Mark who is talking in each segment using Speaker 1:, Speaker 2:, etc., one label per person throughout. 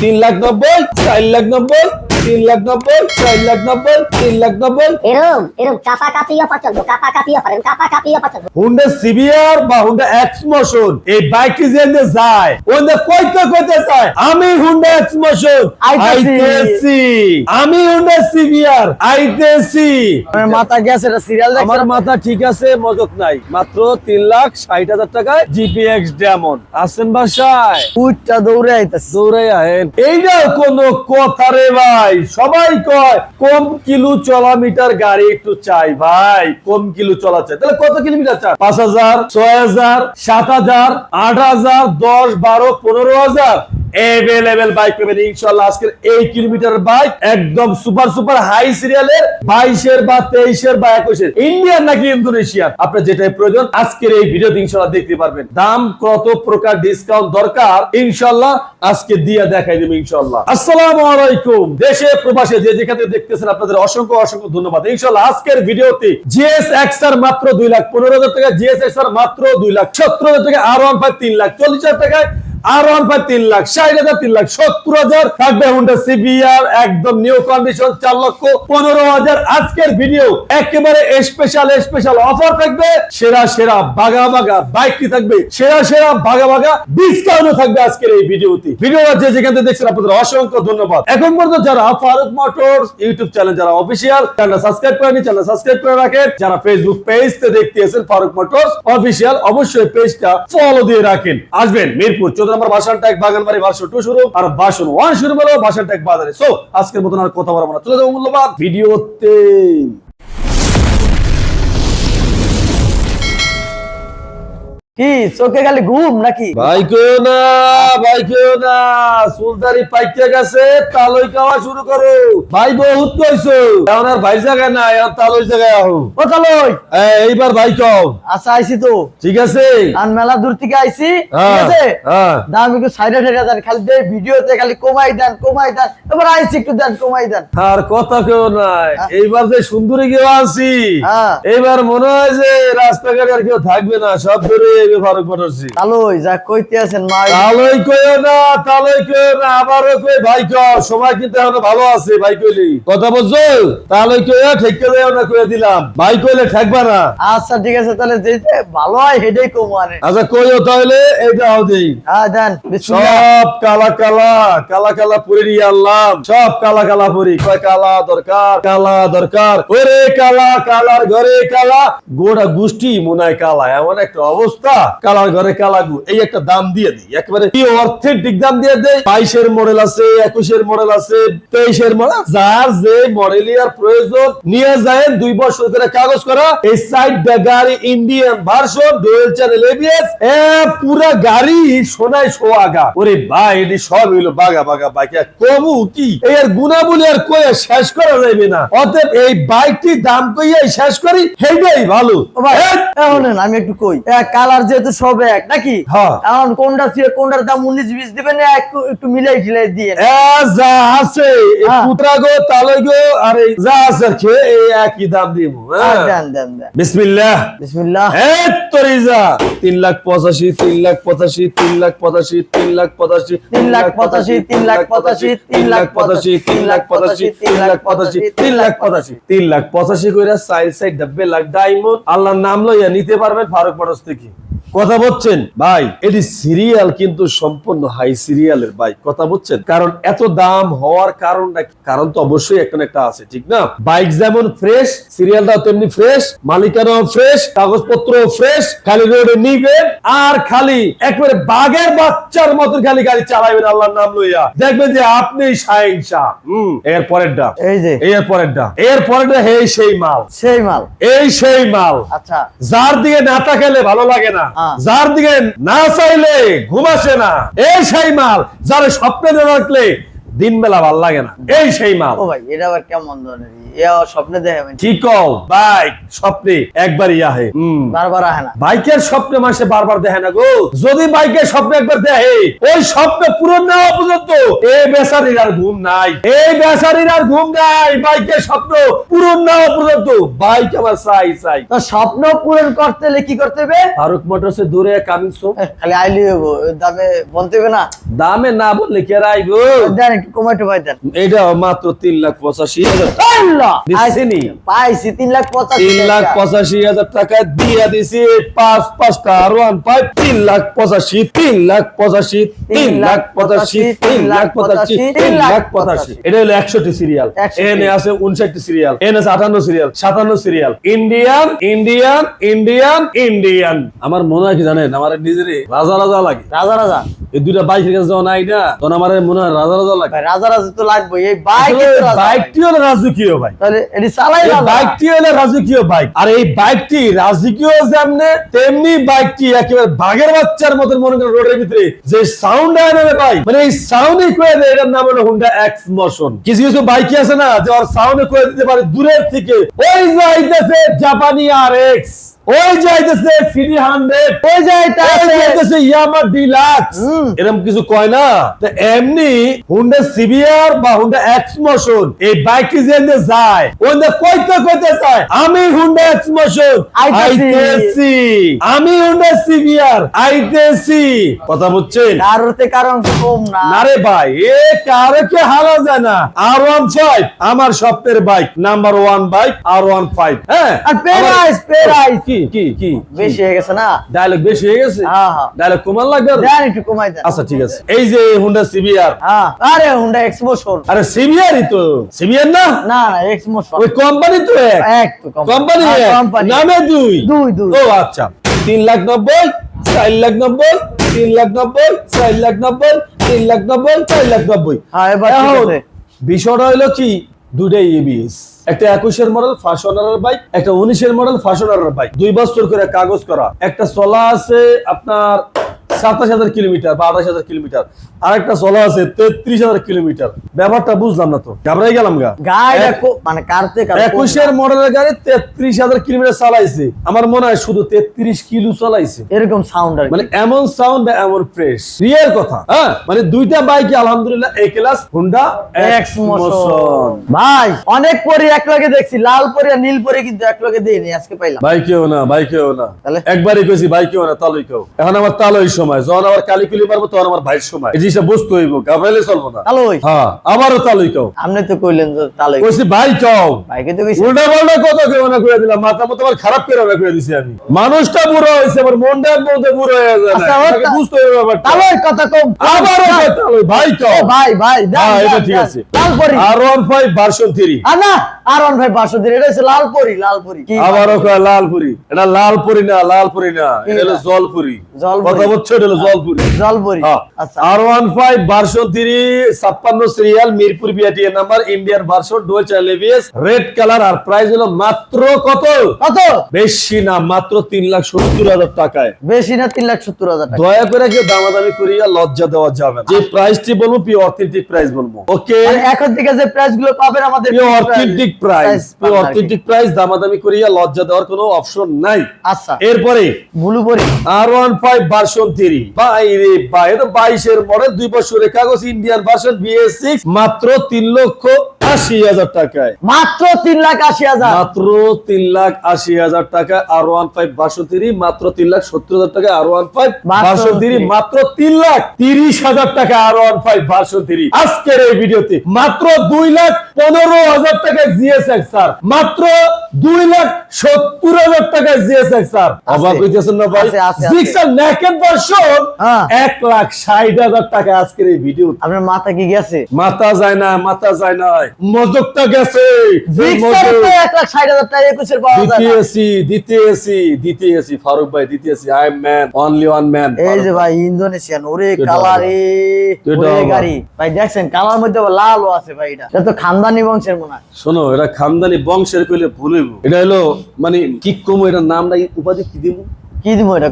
Speaker 1: তিন লাখ নব্বই চার লাখ নব্বই তিন লাখ নব্বই চার লাখ নব্বই তিন লাখ নব্বই।
Speaker 2: এরম এরম কাপা কাপিও পছন্দ কাপা কাপিও পারেন কাপা কাপিও পছন্দ।
Speaker 1: হুন্ডা সিভিয়ার বা হুন্ডা এক্স মোশন এই বাইকটি যায় কইতে কইতে চায় আমি হুন্ডা
Speaker 3: আইতেছি।
Speaker 1: আমি হুন্ডা আইতেছি।
Speaker 3: আমার মাথা গেছে এটা সিরিয়াল
Speaker 1: আমার মাথা ঠিক আছে মজক নাই। মাত্র তিন লাখ ষাট হাজার টাকায় জিপিএক্স ডেমন আছেন বাসায়।
Speaker 3: উঠটা দৌড়ে আইতাছে।
Speaker 1: দৌড়ে আহেন। এইটাও কোন কথা রে ভাই। সবাই কয়, কম কিলো চলা মিটার গাড়ি একটু চাই ভাই, কম কিলো চলা চাই। তাহলে কত কিলোমিটার চাই পাঁচ হাজার, ছয় হাজার, সাত হাজার, আট হাজার, দশ, বারো, পনেরো হাজার। এভেলেবেল বাইক পাবেন ইনশাল্লাহ আজকের এই কিলোমিটার বাইক একদম সুপার সুপার হাই সিরিয়ালের বাইশের বা তেইশের বা একুশের। ইন্ডিয়ান নাকি আপনার যেটাই প্রয়োজন, আজকের এই ভিডিও ইনশাল্লাহ দেখতে পারবেন। দাম কত, প্রকার ডিসকাউন্ট দরকার? ইনশাল্লাহ আজকে দেখাই দেবো ইনশাল্লাহ আসসালামু আলাইকুম। দেশে, প্রবাসে যে যেখানে দেখতেছেন, আপনাদের অসংখ্য অসংখ্য ধন্যবাদ। ইনশাল্লাহ আজকের ভিডিওতে জিএস মাত্র দুই লাখ পনেরো হাজার টাকা জিএস মাত্র দুই লাখ সত্তর হাজার টাকা আর ওয়ান ফাইভ তিন লাখ চল্লিশ হাজার টাকায় অসংখ্য ধন্যবাদ। এখন পর্যন্ত যারা ফারুক মোটরস ইউটিউব চ্যানেল যারা অফিসিয়াল সাবস্ক্রাইব করেনি চ্যানেল সাবস্ক্রাইব করে রাখেন। যারা ফেসবুক পেজ দেখতে ফারুক মোটরস অফিসিয়াল অবশ্যই পেজটা ফলো দিয়ে রাখেন। আসবেন মিরপুর চৌদ্দ টু শুরু আর শুরু বাজারে। আজকের মতন আর কথা বলব না। চলে যাব মূল্যবান ভিডিওতে।
Speaker 3: কি চোখে খালি ঘুম নাকি?
Speaker 1: ভাই কেউ না ভাই কেউ না সুলতানি পাইকে গেছে তালই খাওয়া শুরু করো। ভাই বহুত কইছো এখন আর ভাই জায়গায় না এখন তালই জায়গায় আহো।
Speaker 3: ও
Speaker 1: এই, এইবার ভাই কও।
Speaker 3: আচ্ছা আইছি তো।
Speaker 1: ঠিক আছে?
Speaker 3: আর মেলা দূর থেকে আইছি ঠিক
Speaker 1: হ্যাঁ,
Speaker 3: আছে?
Speaker 1: হ্যাঁ।
Speaker 3: দাম একটু সাইডে সাইডে দেন খালি দে ভিডিওতে খালি কমাই দেন কমাই দেন। এবার আইছি একটু দেন কমাই দেন।
Speaker 1: আর কথা কেউ নাই। এইবার যে সুন্দরী কেউ আছি
Speaker 3: হ্যাঁ।
Speaker 1: এইবার মনে হয় যে রাস্তাঘাটে আর কেউ থাকবে না সব ধরে এই ফারুক মোটরসি
Speaker 3: চালই যা কইতে আছেন মা
Speaker 1: তালই কইও না তালই কইও না আবারও কই ভাই কও সময় কিন্তু এখনও ভালো আছে ভাই কইলি। কথা বুঝছ? তালই কইও ঠিক করে না কইয়া দিলাম। ভাই কইলে ঠেকবা না।
Speaker 3: আচ্ছা ঠিক আছে তাহলে যেতে ভালো হয় হেডেই কমানে
Speaker 1: আচ্ছা কইও তাহলে এইটা হও দেই।
Speaker 3: হ্যাঁ দেন
Speaker 1: সব কালা কালা কালা কালা পুরি নিয়ে সব কালা কালা পুরি। কয় কালা দরকার? কালা দরকার। ওরে কালা কালার ঘরে কালা। গোড়া গুষ্টি মনে কালা এমন একটা অবস্থা। কালার ঘরে কালা গু এই একটা দাম দিয়ে দিই। একেবারে কি অর্থেটিক দাম দিয়ে দেয় বাইশের মডেল আছে, একুশের মডেল আছে, তেইশের মডেল যার যে মডেলই আর প্রয়োজন, নিয়ে যায় দুই বছর করে কাগজ করা। এই সাইড গাড়ি Indian version dual channel ABS এ পুরা গাড়ি সোনায় সোয়াগা ওরে ভাই, এটি সব হইল বাগা বাগা বাইক। কমু কি? এই আর গুণাবলী আর কয়ে শেষ করা যাইবে না। অতএব এই বাইকটি দাম কইয়াই শেষ করি, সেইটাই ভালো।
Speaker 3: এখন আমি একটু কই। কালার যেহেতু সব এক নাকি
Speaker 1: হ্যাঁ।
Speaker 3: এখন কোনটা ছিল কোনটার দাম উনিশ বিশ দিবেন না একটু একটু মিলাই ঝিলাই দিয়ে
Speaker 1: যা আছে
Speaker 3: হ্যাঁ।
Speaker 1: পুতরা গো তালই গো আর যা আছে এই একই দাম দিব
Speaker 3: হ্যাঁ, দেন দেন দেন
Speaker 1: বিসমিল্লাহ
Speaker 3: বিসমিল্লাহ
Speaker 1: তরিজা তিন লাখ পঁচাশি তিন লাখ পঁচাশি তিন লাখ পঁচাশি তিন লাখ পঁচাশি
Speaker 3: তিন লাখ পঁচাশি তিন লাখ পঁচাশি
Speaker 1: তিন লাখ পঁচাশি তিন লাখ পঁচাশি তিন লাখ পঁচাশি তিন লাখ পঁচাশি তিন লাখ পঁচাশি করে সাইড সাইড ডাব্বে লাখ ডায়মন্ড আল্লাহর নাম লইয়া নিতে পারবেন ফারুক মোটরস থেকে কথা বলছেন? ভাই এটি সিরিয়াল কিন্তু সম্পূর্ণ হাই সিরিয়ালের ভাই। কথা বলছেন? কারণ এত দাম হওয়ার কারণটা কারণ তো অবশ্যই একটা একটা আছে ঠিক না? বাইক যেমন ফ্রেশ সিরিয়ালটাও তেমনি ফ্রেশ মালিকানাও ফ্রেশ কাগজপত্র ফ্রেশ খালি রোডে নিবেন আর খালি একবারে বাঘের বাচ্চার মতন খালি গাড়ি চালাবেন আল্লাহর নাম লইয়া। দেখবেন যে আপনি শাহিন শাহ। হম এর পরেরটা
Speaker 3: এই যে।
Speaker 1: এর পরেরটা এর পরেরটা হে সেই মাল।
Speaker 3: সেই মাল।
Speaker 1: এই সেই মাল।
Speaker 3: আচ্ছা।
Speaker 1: যার দিকে না তাকালে ভালো লাগে না। যার দিকে না চাইলে ঘুম আসে না। এই সেই মাল যার স্বপ্নে রাখলে দিন বেলা ভালো লাগে না। এই সেই মাল।
Speaker 3: ও ভাই এটা আবার কেমন ধরনের আবার স্বপ্নে দেখে
Speaker 1: কি কও? বাইক স্বপ্নে একবারই আহে হুম।
Speaker 3: বারবার আহে না।
Speaker 1: বাইকের স্বপ্নে মানুষে বারবার দেখে না গো। যদি বাইকের স্বপ্নে একবার দেখে ওই স্বপ্ন পূরণ না হওয়া পর্যন্ত এই বেচারির আর ঘুম নাই। এই বেচারির আর ঘুম নাই বাইকের স্বপ্ন পূরণ না হওয়া পর্যন্ত। বাইক আমার চাই চাই।
Speaker 3: তো স্বপ্ন পূরণ করতে হলে কি করতে হবে?
Speaker 1: ফারুক মোটরসে দূরে কামিং সো।
Speaker 3: খালি আইলি এর দামে বলতে হবে না।
Speaker 1: দামে না বললে কে রাইব?
Speaker 3: দেন একটু কমাইতে ভাই দেন।
Speaker 1: এটা মাত্র তিন লাখ পঁচাশি হাজার। দিচ্ছেনি?
Speaker 3: পাইছি তিন লাখ পঁচাশি
Speaker 1: তিন লাখ। পঁচাশি হাজার টাকা দিয়ে দিছি। পাঁচ পাঁচটা আর ওয়ান ফাইভ তিন লাখ পঁচাশি তিন লাখ পঁচাশি তিন লাখ পঁচাশি তিন লাখ পঁচাশি তিন লাখ পঁচাশি। এটা হলো সিরিয়াল। এনে আছে উনষাটটি সিরিয়াল। এনে আছে আটান্ন সিরিয়াল। সাতান্ন serial. Indian Indian Indian Indian. আমার মনে হয় কি জানেন? আমার নিজেরই রাজা রাজা লাগে।
Speaker 3: রাজা রাজা।
Speaker 1: এই দুইটা বাইকের কাছে যখন আই না তখন আমার মনে হয় রাজা রাজা লাগে।
Speaker 3: রাজা রাজা তো লাগবে এই বাইক
Speaker 1: বাইকটি হলো রাজকীয় ভাই।
Speaker 3: তাহলে এটি চালাই
Speaker 1: এই বাইকটি হলো রাজকীয় বাইক আর এই বাইকটি রাজকীয় যেমনে তেমনি বাইকটি একেবারে বাঘের বাচ্চার মনে করেন রোডের ভিতরে। যে সাউন্ড আয় না ভাই মানে এই সাউন্ডই করে দেয় এটার নাম হলো হুন্ডা এক্স মোশন কিছু কিছু বাইক আছে না যে ওর সাউন্ড করে দিতে পারে দূরের থেকে। ওই যাইতেছে জাপানি আর এক্স ওই যাইতেছে হান্ড্রেড।
Speaker 3: ওই।
Speaker 1: যাইতেছে। Yamaha deluxe. এরকম কিছু কয় না? এমনি হুন্ডা সিবিআর বা হুন্ডা এক্স মোশন এই বাইকটি যায়? ওদের কইতে কইতে চায় আমি হুন্ডা এক্স মোশন
Speaker 3: আইতেছি।
Speaker 1: আমি হুন্ডা সিবিআর আইতেছি। কথা বুঝছেন?
Speaker 3: কারোতে কারণ কম না।
Speaker 1: না রে ভাই এ কারে কে হারা যায় না? আর ওয়ান ফাইভ আমার স্বপ্নের bike number one bike R one five হ্যাঁ?
Speaker 3: আর প্রাইস প্রাইস
Speaker 1: কি কি? কি
Speaker 3: বেশি হয়ে গেছে না?
Speaker 1: ডায়লগ বেশি হয়ে গেছে। ডায়লগ কমার লাগবে
Speaker 3: দেন একটু কমাই দেন।
Speaker 1: আচ্ছা ঠিক আছে। এই যে হুন্ডা সিবিআর
Speaker 3: হ্যাঁ। আরে হুন্ডা এক্সমোশন
Speaker 1: আরে সিবিআরই তো। সিবিআর না?
Speaker 3: না না এক্সমোশন
Speaker 1: ওই কোম্পানি তো এক।
Speaker 3: এক তো
Speaker 1: কোম্পানি
Speaker 3: কোম্পানি
Speaker 1: নামে দুই।
Speaker 3: দুই, দুই।
Speaker 1: ও আচ্ছা। তিন লাখ নব্বই চার লাখ নব্বই তিন লাখ নব্বই চার লাখ নব্বই তিন লাখ নব্বই চার লাখ নব্বই।
Speaker 3: হ্যাঁ, এবার
Speaker 1: বিষয়টা হলো কি? দুটাই এবিএস একটা একুশের মডেল ফাশনারের বাইক একটা উনিশের মডেল ফাশনারের বাইক দুই বছর করে কাগজ করা। একটা চলা আছে আপনার সাতাশ হাজার কিলোমিটার বা আঠাশ হাজার কিলোমিটার। আর একটা চলা আছে তেত্রিশ হাজার কিলোমিটার। ব্যাপারটা বুঝলাম না তো। ঘাবড়াই গেলাম গা।
Speaker 3: মানে কারতে
Speaker 1: একুশের মডেলের গাড়ি তেত্রিশ হাজার কিলোমিটার চালাইছে। আমার মনে হয় শুধু তেত্রিশ কিলো চালাইছে।
Speaker 3: এরকম সাউন্ড
Speaker 1: মানে এমন সাউন্ড বা এমন ফ্রেশ রিয়েল কথা। হ্যাঁ? মানে দুইটা বাইকে আলহামদুলিল্লাহ এই ক্লাস হুন্ডা এক্স মোশন
Speaker 3: ভাই অনেক পরি এক লগে দেখছি। লাল পরি আর নীল পরি কিন্তু এক লগে দেইনি আজকে পাইলাম।
Speaker 1: বাইকেও না বাইকেও না।
Speaker 3: তাহলে?
Speaker 1: একবারই কইছি বাইকেও না তালই কেউ এখন আমার তালই সময়। যখন আবার কালিকুলি মারবো তখন আমার ভাইয়ের সময়। এই জিনিসটা বুঝতে হইব গাবরাইলে চলবো না।
Speaker 3: তাহলে ওই
Speaker 1: হ্যাঁ আবারও তালই কেউ
Speaker 3: আপনি তো কইলেন যে তাহলে
Speaker 1: কইছি বাইকেও
Speaker 3: ভাইকে তো কইছি।
Speaker 1: উল্টা পাল্টা কত কেউ না করে দিলাম। মাথা মতো আমার খারাপ করে না করে দিছি আমি। মানুষটা বুড়ো হয়েছে আমার মনটা মধ্যে বুড়ো হয়ে যায়।
Speaker 3: আচ্ছা,
Speaker 1: বুঝতে ব্যাপারটা।
Speaker 3: তাহলে ওই কথা কম
Speaker 1: আবারও তালই ভাই
Speaker 3: ও
Speaker 1: কেউ
Speaker 3: ভাই ভাই
Speaker 1: হ্যাঁ, এটা ঠিক আছে।
Speaker 3: লাল পরি
Speaker 1: R one five version three
Speaker 3: আর না আর অন ভাই বাসো দিন এটা হচ্ছে লাল পরি লাল পরি কি?
Speaker 1: আবারও কয় লালপুরি। এটা লালপুরি না লালপুরি না। এটা হলো জলপুরি।
Speaker 3: জলপুরি।
Speaker 1: কথা বলছো? এটা হলো জলপুরি।
Speaker 3: জল পরি
Speaker 1: হ্যাঁ।
Speaker 3: আচ্ছা।
Speaker 1: আর ওয়ান ফাইভ থ্রি ছাপ্পান্ন serial Mirpur BRTA number Indian dual channel red colour আর প্রাইস হলো মাত্র কত?
Speaker 3: কত?
Speaker 1: বেশি না মাত্র তিন লাখ সত্তর হাজার টাকায়।
Speaker 3: বেশি না তিন লাখ সত্তর হাজার
Speaker 1: দয়া করে কেউ দামাদামি করিয়া লজ্জা দেওয়া যাবে যে প্রাইসটি বলব প্রাইস বলব। ওকে
Speaker 3: এখন থেকে যে প্রাইসগুলো পাবেন আমাদের
Speaker 1: প্রাইস প্রাইস দামাদামি করিয়া লজ্জা দেওয়ার কোনো অপশন নাই।
Speaker 3: আচ্ছা।
Speaker 1: এরপরে
Speaker 3: ব্লু পরি।
Speaker 1: আর ওয়ান ফাইভ ভার্সন থ্রি বাইরে বাইরে বাইশের মডেল দুই বছরের কাগজ ইন্ডিয়ান ভার্সন বিএস সিক্স মাত্র তিন লক্ষ আশি হাজার টাকায়।
Speaker 3: মাত্র তিন লাখ আশি হাজার।
Speaker 1: মাত্র তিন লাখ আশি হাজার টাকা আর ওয়ান ফাইভ ভার্সন মাত্র তিন লাখ সত্তর হাজার টাকা আর ওয়ান ফাইভ
Speaker 3: তিরিশ।
Speaker 1: মাত্র তিন লাখ তিরিশ হাজার টাকা আর ওয়ান ফাইভ ভার্সন আজকের এই ভিডিওতে মাত্র দুই লাখ পনেরো হাজার টাকা জিএসএক্স স্যার। মাত্র দুই লাখ সত্তর হাজার টাকা জিএসএক্স স্যার। অবাক হইতেছেন না ভাই?
Speaker 3: আছে, আছে, আছে।
Speaker 1: জিক্সার
Speaker 3: হ্যাঁ।
Speaker 1: এক লাখ ষাট হাজার টাকা আজকের এই ভিডিও
Speaker 3: আপনার মাথা কি গেছে?
Speaker 1: মাথা যায় না মাথা যায় না মজকটা গেছে।
Speaker 3: জিক্সার
Speaker 1: মজক।
Speaker 3: তো এক লাখ ষাট হাজার টাকা একুশের পাওয়া যায় না।
Speaker 1: দ্বিতীয়সি দ্বিতীয়সি দ্বিতীয়সি ফারুক ভাই দ্বিতীয়সি I am man only one man
Speaker 3: এই যে ভাই। ইন্দোনেশিয়ান ওরে কালার এ
Speaker 1: এটা
Speaker 3: ওরে
Speaker 1: আবার।
Speaker 3: গাড়ি। ভাই। দেখছেন কালার মধ্যে আবার লালও আছে ভাই এটা। এটা তো খানদানি বংশের মনে হয়।
Speaker 1: শোনো এটা খানদানি বংশের কইলে ভুল হইব। এটা হলো মানে কি কম এটার নামটা উপাধি কি দিব
Speaker 3: কি দিব এটা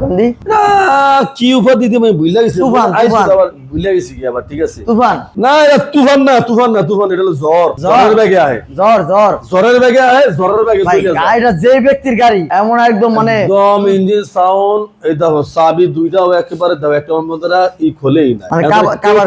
Speaker 1: কি দিতে আমি ভুলে গেছি।
Speaker 3: তুফান,
Speaker 1: আবার ভুলে গেছি কি আবার ঠিক আছে?
Speaker 3: তুফান।
Speaker 1: না এটা তুফান না তুফান না তুফান এটা হলো জ্বর।
Speaker 3: জ্বর।
Speaker 1: জ্বরের ব্যাগে আয়
Speaker 3: জ্বর জ্বর।
Speaker 1: জ্বরের ব্যাগে আয় জ্বরের ব্যাগে
Speaker 3: ভাই গাড়িটা যে ব্যক্তির গাড়ি এমন একদম মানে
Speaker 1: একদম ইঞ্জিন সাউন্ড এই দেখো চাবি দুইটাও একেবারে দাও একটা ই খোলেই না
Speaker 3: মানে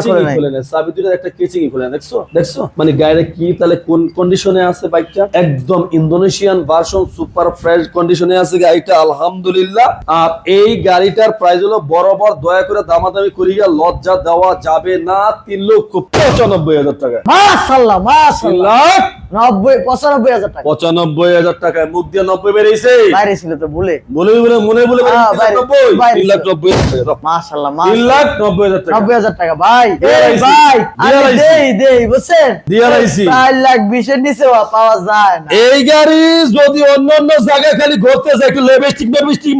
Speaker 3: খোলে নাই।
Speaker 1: খোলে না চাবি দুইটা একটা কেচিং খোলে না দেখছ? দেখছ? মানে গাড়িটা কি তাহলে কোন কন্ডিশনে আছে বাইকটা একদম ইন্দোনেশিয়ান ভার্সন সুপার ফ্রেশ কন্ডিশনে আছে গাড়িটা আলহামদুলিল্লাহ। আর এই গাড়িটার প্রাইস হলো বরাবর দয়া করে দামাদামি করিয়া লজ্জা দেওয়া যাবে না। তিন লক্ষ পঁচানব্বই হাজার টাকা।
Speaker 3: মাশাল্লাহ
Speaker 1: তিন
Speaker 3: মাশাল্লাহ
Speaker 1: লাখ
Speaker 3: নব্বই পঁচানব্বই হাজার টাকা।
Speaker 1: পঁচানব্বই হাজার টাকায় মুখ দিয়ে নব্বই বেরিয়েছে।
Speaker 3: বাইরে তো ভুলে।
Speaker 1: বলে বলে মনে বলে বলে
Speaker 3: হ্যাঁ,
Speaker 1: তিন লাখ নব্বই।
Speaker 3: বাইরে
Speaker 1: তিন লাখ নব্বই হাজার টাকা নব্বই হাজার টাকা।
Speaker 3: ভাই। এই ভাই। দেই দেই বুঝছেন?
Speaker 1: দিয়ে লাইছি।
Speaker 3: চার লাখ বিশের নিচে পাওয়া যায় না।
Speaker 1: এই গাড়ি যদি অন্য অন্য জায়গায় খালি ঘুরতে যায় একটু লেবিস্টিক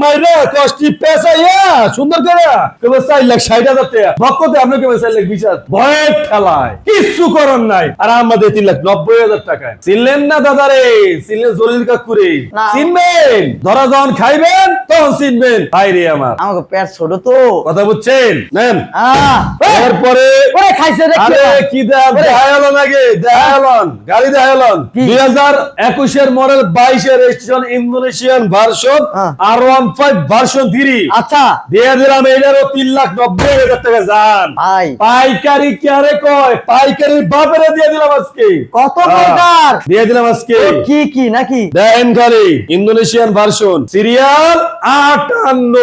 Speaker 1: মাইরা কষ্টি পেঁচা ইয়া সুন্দর করে। কেবল চার লাখ ষাট হাজার টাকা। ভক্কতে আপনি কেবল চার লাখ বিশ হাজার। ভয়ের খেলায়। কিচ্ছু করার নাই। আর আমাদের তিন লাখ নব্বই হাজার টাকায়। চিনলেন না দাদা রে চিনলেন জলিল কাকুরে। চিনবেন? ধরা যখন খাইবেন তখন চিনবেন। ভাই রে আমার।
Speaker 3: আমাকে পেট ছোট তো।
Speaker 1: কথা বুঝছেন? নেন। এরপরে
Speaker 3: ওরে খাইছে রে
Speaker 1: আরে কি দেখ দেখাইলন আগে দেখাইলন গাড়ি দেখাইলন
Speaker 3: কি?
Speaker 1: দুই হাজার একুশের মডেল বাইশের রেজিস্ট্রেশন ইন্দোনেশিয়ান ভার্সন
Speaker 3: হ্যাঁ।
Speaker 1: R one five version three.
Speaker 3: আচ্ছা।
Speaker 1: দিয়ে দিলাম এইটারও তিন লাখ নব্বই হাজার টাকা যান পাইকারি কারে কয়? পাইকারি বাপেরে দিয়ে দিলাম আজকে।
Speaker 3: কত
Speaker 1: হ্যাঁ।
Speaker 3: প্রকার?
Speaker 1: দিয়ে দিলাম আজকে।
Speaker 3: কি কি নাকি?
Speaker 1: দেন খালি। Indonesian version. সিরিয়াল আটান্ন।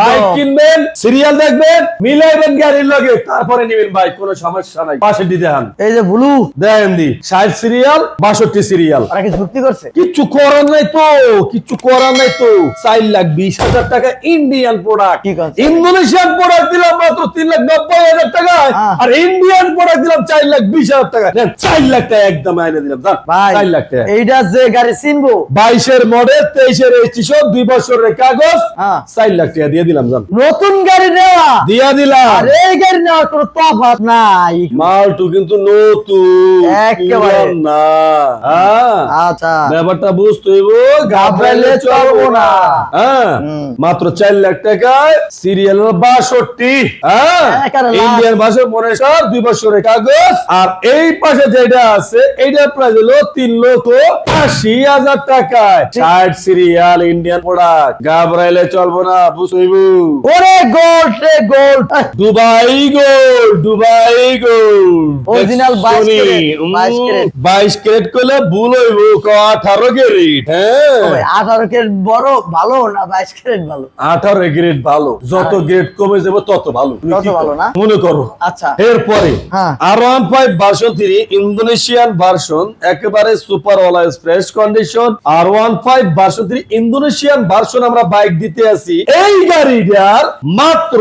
Speaker 1: বাইক কিনবেন সিরিয়াল দেখবেন মিলাইবেন গাড়ির লগে। তারপরে নিবেন বাইক কোনো সমস্যা নাই। পাশে দিতে হান।
Speaker 3: এই যে ব্লু।
Speaker 1: দেন দি। ষাট সিরিয়াল বাষট্টি সিরিয়াল।
Speaker 3: ওরা কি যুক্তি করছে?
Speaker 1: কিচ্ছু করার নাই তো কিচ্ছু করার নাই তো। চার লাখ বিশ হাজার টাকা ইন্ডিয়ান প্রোডাক্ট। ইন্দোনেশিয়ান প্রোডাক্ট দিলাম মাত্র তিন লাখ নব্বই হাজার টাকায়।
Speaker 3: হ্যাঁ।
Speaker 1: আর ইন্ডিয়ান প্রোডাক্ট দিলাম চার লাখ বিশ হাজার টাকা চার লাখ টাকা একদম আইনে দিলাম। চার লাখ টাকা।
Speaker 3: এইটা যে গাড়ি চিনবো?
Speaker 1: বাইশের মডেল তেইশের রেজিস্ট্রেশন দুই বছরের কাগজ। চার লাখ টাকা দিয়ে দিলাম জান
Speaker 3: নতুন গাড়ি নেওয়া?
Speaker 1: দিয়ে দিলাম।
Speaker 3: আর এই গাড়ি নেওয়ার কোনো তফাৎ নাই।
Speaker 1: মালটু কিন্তু নতুন
Speaker 3: একেবারে।
Speaker 1: না। হ্যাঁ।
Speaker 3: আচ্ছা।
Speaker 1: ব্যাপারটা বুঝতে হইব গাবরাইলে চলবো না। হ্যাঁ। মাত্র চার লাখ টাকায় সিরিয়াল বাষট্টি হ্যাঁ? ইন্ডিয়ান ভাষার মনে সব দুই বছরের কাগজ। আর এই পাশে যেটা আছে এইটার প্রাইস হলো তিন লক্ষ আশি হাজার টাকায়। ষাট সিরিয়াল ইন্ডিয়ান প্রোডাক্ট গাবরাইলে চলবো না বুঝতেইব
Speaker 3: ওরে গোল্ড রে gold
Speaker 1: Dubai gold Dubai gold
Speaker 3: original 22 carat, 22 carat.
Speaker 1: বাইশ ক্যারেট করলে ভুল হইব ক আঠারো ক্যারেট হ্যাঁ?
Speaker 3: আঠারো ক্যারেট বড় ভালো না বাইশ ক্যারেট ভালো।
Speaker 1: আঠারো গ্রেড ভালো। যত গ্রেড কমে যাবে তত ভালো।
Speaker 3: তত ভালো না?
Speaker 1: মনে করো।
Speaker 3: আচ্ছা।
Speaker 1: এরপরে
Speaker 3: হ্যাঁ।
Speaker 1: R one five version three Indonesian version একেবারে super always fresh condition R one five version three Indonesian version আমরা বাইক দিতে আসি এই গাড়িটার মাত্র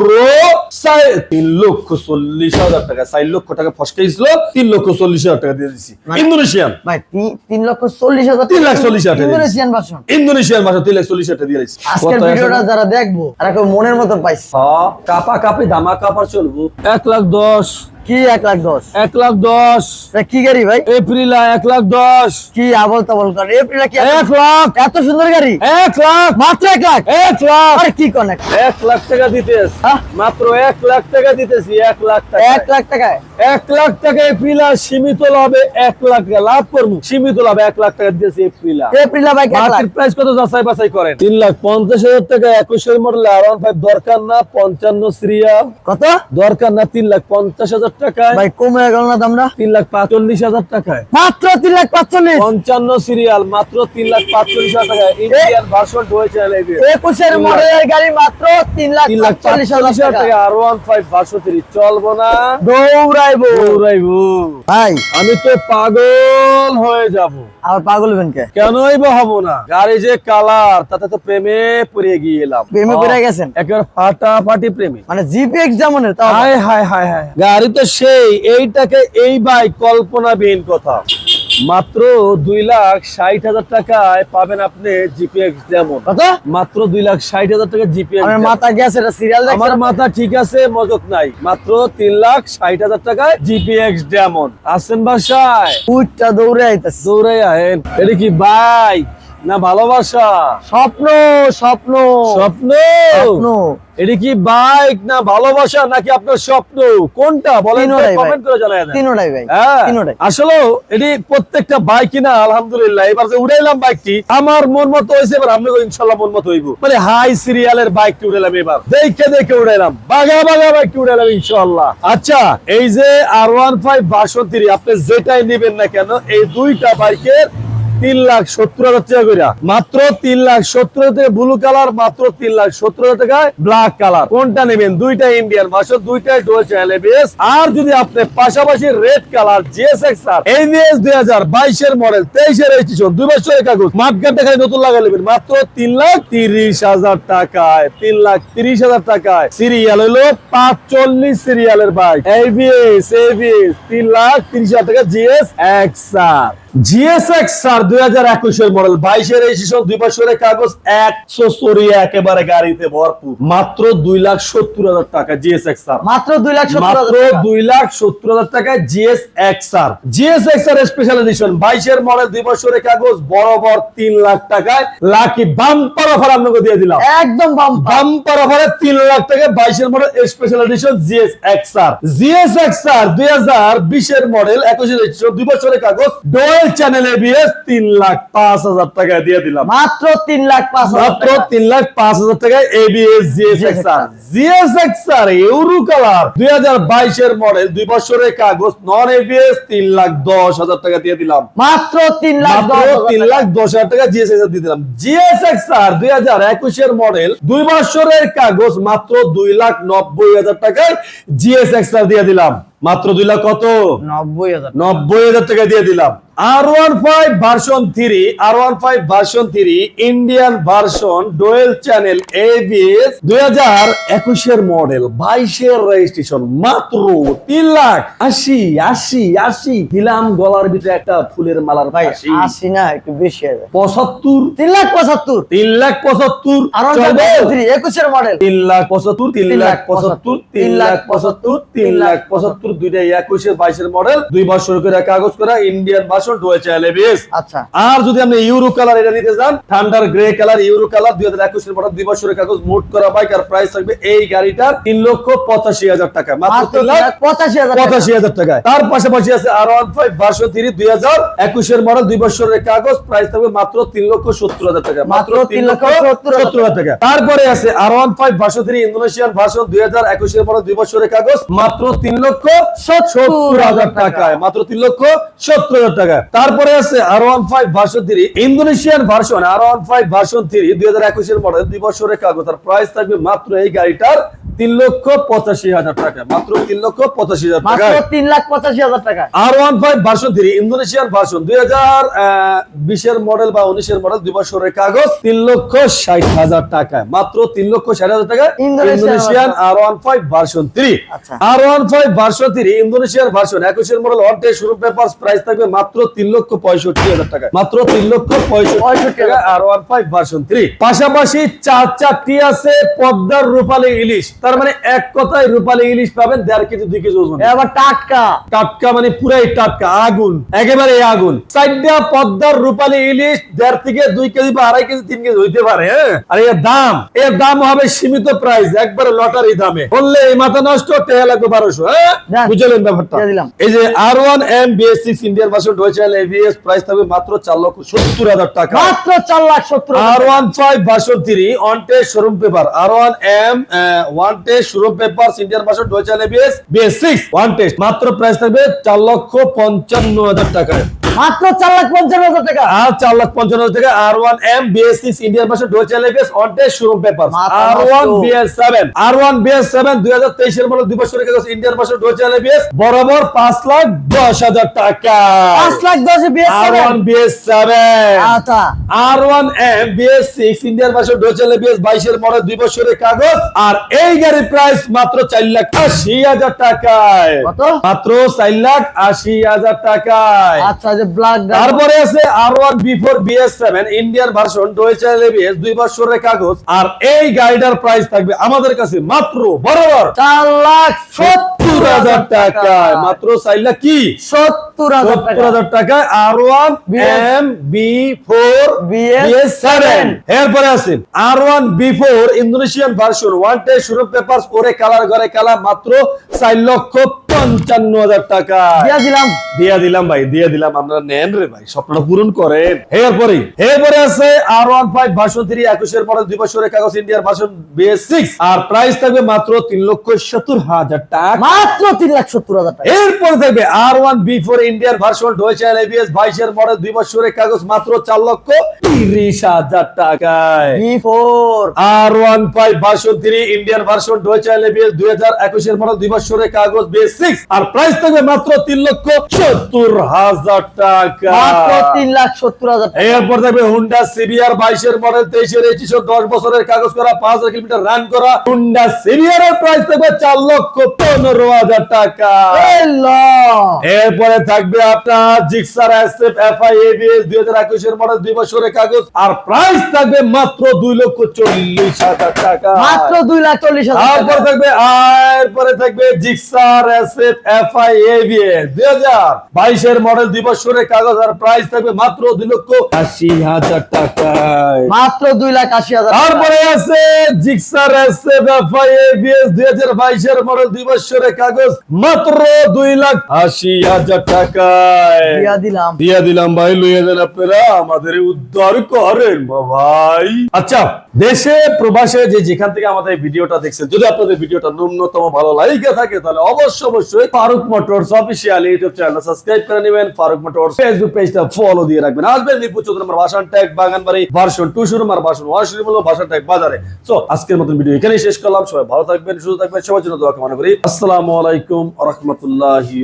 Speaker 1: তিন লক্ষ চল্লিশ হাজার টাকা। চার লক্ষ টাকা ফসকাইছিল তিন লক্ষ চল্লিশ হাজার টাকা দিয়ে
Speaker 3: মানে-
Speaker 1: ইন্দোনেশিয়ান
Speaker 3: ভাই তিন লক্ষ চল্লিশ হাজার
Speaker 1: তিন লাখ চল্লিশ হাজার
Speaker 3: ইন্দোনেশিয়ান ভার্সন
Speaker 1: ইন্দোনেশিয়ান ভাষা তিন লাখ চল্লিশ হাজার টাকা দিয়ে দিছি।
Speaker 3: আজকের ভিডিওটা যারা দেখব আর এখন মনের মতন পাইছে।
Speaker 1: কাপা কাপি ধামা কাপড় চলবো এক লাখ দশ।
Speaker 3: কি এক লাখ দশ
Speaker 1: এক লাখ দশ
Speaker 3: কি গাড়ি ভাই
Speaker 1: এপ্রিলা এক লাখ দশ
Speaker 3: কি আবল তাবল করে এপ্রিল কি
Speaker 1: এক লাখ
Speaker 3: এত সুন্দর গাড়ি
Speaker 1: এক লাখ
Speaker 3: মাত্র এক লাখ
Speaker 1: এক লাখ
Speaker 3: আরে কি কনেক্ট
Speaker 1: এক লাখ টাকা দিতেছ
Speaker 3: হ্যাঁ?
Speaker 1: মাত্র এক লাখ টাকা দিতেছি এক লাখ টাকা
Speaker 3: এক লাখ টাকায়
Speaker 1: এক লাখ টাকা এপ্রিলা সীমিত লাভে এক লাখ টাকা লাভ করব সীমিত লাভে এক লাখ টাকা দিতেছি এপ্রিলা
Speaker 3: এপ্রিল ভাই
Speaker 1: মার্কেট প্রাইস কত যাচাই বাছাই করেন তিন লাখ পঞ্চাশ হাজার টাকা একুশের মডেল আর ফাইভ দরকার না পঞ্চান্ন সিরিয়াল
Speaker 3: কত
Speaker 1: দরকার না তিন লাখ পঞ্চাশ হাজার টাকায়।
Speaker 3: ভাই কমে গেল না দামটা?
Speaker 1: তিন লাখ পাঁচচল্লিশ হাজার টাকায়।
Speaker 3: মাত্র তিন লাখ পাঁচচল্লিশ?
Speaker 1: পঞ্চান্ন সিরিয়াল মাত্র তিন লাখ পাঁচচল্লিশ হাজার টাকায়। ইন্ডিয়ান ভার্সন রয়েছে
Speaker 3: একুশের মডেলের গাড়ি মাত্র তিন লাখ
Speaker 1: তিন লাখ
Speaker 3: পাঁচচল্লিশ হাজার টাকা।
Speaker 1: টাকা R one five version three চলবো না।
Speaker 3: দৌড়াইবো।
Speaker 1: দৌড়াইবো।
Speaker 3: ভাই।
Speaker 1: আমি তো পাগল হয়ে যাব।
Speaker 3: আর পাগল হবেন কে?
Speaker 1: কেনই বা হব না? গাড়ি যে কালার তাতে তো প্রেমে পড়ে গিয়ে এলাম।
Speaker 3: প্রেমে পড়ে গেছেন?
Speaker 1: একেবারে ফাটাফাটি প্রেমে।
Speaker 3: মানে জিপিএক্স যেমনের তাও
Speaker 1: হায় হায় হায় হায়। গাড়ি তো সেই এইটাকে এই বাইক কল্পনাবিহীন কথা। মাত্র দুই লাখ ষাট হাজার টাকায় পাবেন আপনি জিপিএক্স যেমন। মাত্র দুই লাখ ষাট হাজার টাকা জিপিএক্স
Speaker 3: মাথা গেছে এটা সিরিয়াল
Speaker 1: আমার মাথা ঠিক আছে মজক নাই। মাত্র তিন লাখ ষাট হাজার টাকায় জিপিএক্স ডেমন আসেন বাসায়।
Speaker 3: উঠটা দৌড়ে আইতাছে।
Speaker 1: দৌড়াই আহেন। এটা কি বাইক না ভালোবাসা।
Speaker 3: স্বপ্ন স্বপ্ন।
Speaker 1: স্বপ্ন?
Speaker 3: স্বপ্ন।
Speaker 1: এটা কি বাইক না ভালোবাসা নাকি আপনার স্বপ্ন? কোনটা? বলেন কমেন্ট করে জানাই দেন।
Speaker 3: তিনোটাই ভাই
Speaker 1: হ্যাঁ, আসলে এটি প্রত্যেকটা বাইকই না আলহামদুলিল্লাহ। এবার যে উড়াইলাম বাইকটি আমার মন মতো হয়েছে এবার আপনি ইনশাল্লাহ মন মতো হইব। মানে হাই সিরিয়ালের বাইকটি উড়াইলাম এবার। দেখে দেখে উড়াইলাম। বাগা বাগা বাইকটি উড়াইলাম ইনশাল্লাহ। আচ্ছা এই যে আর ওয়ান ফাইভ বাসন্তী আপনি যেটাই নেবেন না কেন এই দুইটা বাইকের তিন লাখ সত্তর হাজার টাকা করে মাত্র তিন লাখ সত্তর হাজার ব্লু কালার মাত্র তিন লাখ সত্তর হাজার টাকায় ব্ল্যাক কালার কোনটা নেবেন? দুইটা ইন্ডিয়ান মাসে দুইটাই আর যদি আপনি পাশাপাশি রেড কালার আর এবিএস দুই হাজার বাইশের মডেল তেইশের রেজিস্ট্রেশন দুই বছরের কাগজ, মাঠঘাটে খালি নতুন লাগা নেবেন। মাত্র তিন লাখ তিরিশ হাজার টাকায়, তিন লাখ তিরিশ হাজার টাকায়। সিরিয়াল হলো পাঁচ চল্লিশ সিরিয়ালের বাইক এবিএস এবিএস তিন লাখ তিরিশ হাজার টাকা GS X R. GSX R দুই হাজার একুশের মডেল বাইশের রেজিস্ট্রেশন দুই বছরের কাগজ একশো সরিয়ে একেবারে গাড়িতে ভরপুর। মাত্র দুই লাখ সত্তর হাজার টাকা জিএসএক্স আর।
Speaker 3: মাত্র দুই লাখ
Speaker 1: মাত্র দুই লাখ সত্তর হাজার টাকায় GS XR GS XR special edition বাইশের মডেল দুই বছরের কাগজ বরাবর তিন লাখ টাকায় লাকি বাম্পার অফার আপনাকে দিয়ে দিলাম।
Speaker 3: একদম
Speaker 1: বাম্পার অফারে তিন লাখ টাকা বাইশের model special edition GS XR GS XR দুই হাজার বিশের মডেল একুশের দুই বছরের কাগজ ডোয়েল চ্যানেল এবিএস তিন লাখ পাঁচ হাজার টাকা দিয়ে দিলাম।
Speaker 3: মাত্র তিন লাখ পাঁচ হাজার
Speaker 1: মাত্র তিন লাখ পাঁচ হাজার টাকায় ABS GSXR GSXR Euro colour. দুই হাজার বাইশের মডেল দুই বছরের কাগজ নন এবিএস তিন লাখ দশ হাজার টাকা দিয়ে দিলাম।
Speaker 3: মাত্র তিন লাখ
Speaker 1: তিন লাখ দশ হাজার টাকা জিএসএক্সআর দিয়ে দিলাম। জিএসএক্সআর দুই হাজার একুশের মডেল দুই বছরের কাগজ মাত্র দুই লাখ নব্বই হাজার টাকায় জিএসএক্সআর দিয়ে দিলাম। মাত্র দুই লাখ কত?
Speaker 3: নব্বই হাজার
Speaker 1: নব্বই হাজার টাকা দিয়ে দিলাম। R one five version three R one five version three Indian version dual channel ABS দুই হাজার একুশের মডেল বাইশের রেজিস্ট্রেশন মাত্র তিন লাখ আশি আশি আশি। দিলাম গলার ভিতরে একটা ফুলের মালার
Speaker 3: ভাই
Speaker 1: আশি।
Speaker 3: না একটু বেশি হবে।
Speaker 1: পঁচাত্তর।
Speaker 3: তিন লাখ পঁচাত্তর।
Speaker 1: তিন লাখ পঁচাত্তর।
Speaker 3: আর একুশের মডেল
Speaker 1: তিন লাখ পঁচাত্তর তিন লাখ পঁচাত্তর তিন লাখ পঁচাত্তর তিন লাখ পঁচাত্তর দুইটা একুশের বাইশের মডেল দুই বছর করে কাগজ করা ইন্ডিয়ান ভার্সন ডুয়েছে এলএবিএস
Speaker 3: আচ্ছা।
Speaker 1: আর যদি আপনি ইউরো কালার এটা নিতে চান ঠান্ডার গ্রে কালার ইউরো কালার দুই হাজার একুশের মডেল দুই বছরের কাগজ মোট করা বাইক আর প্রাইস থাকবে এই গাড়িটার তিন লক্ষ পঁচাশি হাজার টাকা। মাত্র তিন লাখ
Speaker 3: পঁচাশি হাজার
Speaker 1: পঁচাশি হাজার টাকায়। তার পাশাপাশি আছে R one five version three দুই হাজার একুশের মডেল দুই বছরের কাগজ প্রাইস থাকবে মাত্র তিন লক্ষ সত্তর হাজার টাকা। মাত্র তিন লক্ষ সত্তর হাজার টাকা। তারপরে আছে R one five version three Indonesian version দুই হাজার একুশের মডেল দুই বছরের কাগজ মাত্র তিন লক্ষ সত্তর হাজার টাকায়। মাত্র তিন লক্ষ সত্তর হাজার টাকা তারপরে আছে R one five version three Indonesian version R one five version three দুই হাজার একুশের মডেল দুই বছরের কাগজ, তার প্রাইস থাকবে মাত্র এই গাড়িটার তিন লক্ষ পঁচাশি হাজার টাকা। মাত্র তিন লক্ষ পঁচাশি হাজার টাকা
Speaker 3: তিন লাখ পঁচাশি হাজার টাকা।
Speaker 1: R one five version three Indonesian version দুই হাজার বিশের মডেল বা উনিশের মডেল দুই বছরের কাগজ তিন লক্ষ ষাট হাজার টাকায়। মাত্র তিন লক্ষ ষাট হাজার টাকা
Speaker 3: Indonesian
Speaker 1: R one five version three. R one five version three Indonesian version একুশের model one showroom paper price থাকবে মাত্র তিন লক্ষ পঁয়ষট্টি হাজার টাকা মাত্র তিন লক্ষ পঁয়ষট্টি টাকা। R one five version three পাশাপাশি চার চারটি আছে পদ্মার রূপালী ইলিশ। তার মানে এক কথায় রূপালী ইলিশ পাবেন দেড় কেজি দুই কেজি ওজন।
Speaker 3: এবার টাটকা।
Speaker 1: টাটকা মানে পুরাই টাটকা আগুন একেবারে আগুন। চারটা পদ্মার রূপালী ইলিশ দেড় থেকে দুই কেজি বা আড়াই কেজি তিন কেজি হইতে পারে হ্যাঁ? আর এর দাম এর দাম হবে সীমিত প্রাইস একবারে লটারি দামে। বললে এই মাথা নষ্ট টেহা লাগবে বারোশো হ্যাঁ? বুঝলেন ব্যাপারটা? এই যে R one M BS six Indian version dual channel ABS price থাকবে মাত্র চার লক্ষ সত্তর হাজার টাকা।
Speaker 3: মাত্র চার লাখ সত্তর
Speaker 1: R one version three one showroom paper R one M one টে showroom paper Indian version dual channel ABS BS six one test মাত্র প্রাইস থাকবে চার লক্ষ পঞ্চান্ন হাজার টাকায়।
Speaker 3: মাত্র চার লাখ পঞ্চান্ন হাজার টাকা।
Speaker 1: আর চার লাখ পঞ্চান্ন হাজার টাকা R one M BS six Indian version one test showroom paper R one BS seven R one BS seven দুই হাজার তেইশের দুই বছরের কাগজ ইন্ডিয়ান ভার্সন বরাবর পাঁচ লাখ দশ হাজার টাকা।
Speaker 3: পাঁচ লাখ দশে
Speaker 1: R one BS seven R one M BS six Indian version বাইশের মডেল দুই বছরের কাগজ। আর এই গাড়ির প্রাইস মাত্র চার লাখ আশি হাজার টাকায়। মাত্র চার লাখ আশি হাজার টাকায়।
Speaker 3: আচ্ছা যে ব্ল্যাক
Speaker 1: তারপরে আছে R one B four BS seven Indian version dual channel ABS দুই বছরের কাগজ আর এই গাড়িটার প্রাইস থাকবে আমাদের কাছে মাত্র বরাবর
Speaker 3: চার লাখ
Speaker 1: সত্তর হাজার টাকায়। মাত্র চার লাখ কি?
Speaker 3: সত্তর
Speaker 1: সত্তর
Speaker 3: টাকা।
Speaker 1: হাজার R one M B four
Speaker 3: BS
Speaker 1: seven এরপরে আছে R one B four Indonesian version one টে শুরু পেপার করে কালার ঘরে কালার মাত্র চার লক্ষ পঞ্চান্ন হাজার টাকা।
Speaker 3: দিয়া দিলাম।
Speaker 1: দিয়া দিলাম ভাই দিয়া দিলাম। আপনারা নেন রে ভাই স্বপ্নটা পূরণ করেন। এরপরে এরপরে আছে R one five version three একুশের মডেল দুই বছরের কাগজ ইন্ডিয়ার ভার্সন বিএস সিক্স আর প্রাইস থাকবে মাত্র তিন লক্ষ সত্তর হাজার টাকা।
Speaker 3: মাত্র তিন লাখ সত্তর হাজার টাকা।
Speaker 1: এরপরে থাকবে R one B four Indian version dual channel ABS বাইশের মডেল দুই বছরের কাগজ মাত্র চার লক্ষ তিরিশ হাজার টাকায়।
Speaker 3: B four
Speaker 1: R one five version three Indian version dual channel ABS দুই হাজার একুশের মডেল দুই বছরের কাগজ বিএস সিক্স আর প্রাইস থাকবে মাত্র তিন লক্ষ সত্তর হাজার টাকা।
Speaker 3: তিন লাখ সত্তর হাজার
Speaker 1: এরপর থাকবে হুন্ডা সিবিআর বাইশের মডেল তেইশের একুশের দশ বছরের কাগজ করা পাঁচ হাজার কিলোমিটার রান করা। হুন্ডা সিবিআর এর প্রাইস থাকবে চার লক্ষ পনেরো হাজার টাকা। এরপরে থাকবে আপনার জিক্সার এসএফ এফআই এবিএস দুই হাজার একুশের মডেল দুই বছরের কাগজ। আর প্রাইস থাকবে মাত্র দুই লক্ষ চল্লিশ হাজার টাকা।
Speaker 3: মাত্র দুই লাখ চল্লিশ হাজার
Speaker 1: তারপর থাকবে এরপরে থাকবে জিক্সার এসএফ এফআই এবিএস দুই হাজার বাইশের মডেল দুই বছরের কাগজ আর প্রাইস থাকবে মাত্র দুই লক্ষ আশি হাজার টাকায়।
Speaker 3: মাত্র দুই লাখ আশি হাজার
Speaker 1: তারপরে আছে জিক্সার এসএফ এফআই এবিএস দুই হাজার বাইশের মডেল দুই বছরের কাগজ মাত্র দুই লাখ আশি হাজার টাকায়।
Speaker 3: দিয়া দিলাম।
Speaker 1: দিয়া দিলাম ভাই লইয়া যান আপনারা আমাদের উদ্ধার করেন ভাই। আচ্ছা দেশে প্রবাসে যে যেখান থেকে আমাদের ভিডিওটা দেখছেন যদি আপনাদের ভিডিওটা ন্যূনতম ভালো লাগে থাকে তাহলে অবশ্যই অবশ্যই Faruk Motors official YouTube channel subscribe করে নেবেন। ফারুক মোটরস ফেসবুক পেজটা ফলো দিয়ে রাখবেন। আসবেন মিরপুর চৌধুরী নম্বর ভাষণ ট্যাগ বাগানবাড়ি ভার্সন টু শুরু আমার ভাষণ ওয়ান শুরু হলো ভাষণ ট্যাগ বাজারে। সো আজকের মতন ভিডিও এখানেই শেষ করলাম। সবাই ভালো থাকবেন, সুস্থ থাকবেন, সবার জন্য দোয়া কামনা করি। আসসালামু আলাইকুম রাহমাতুল্লাহি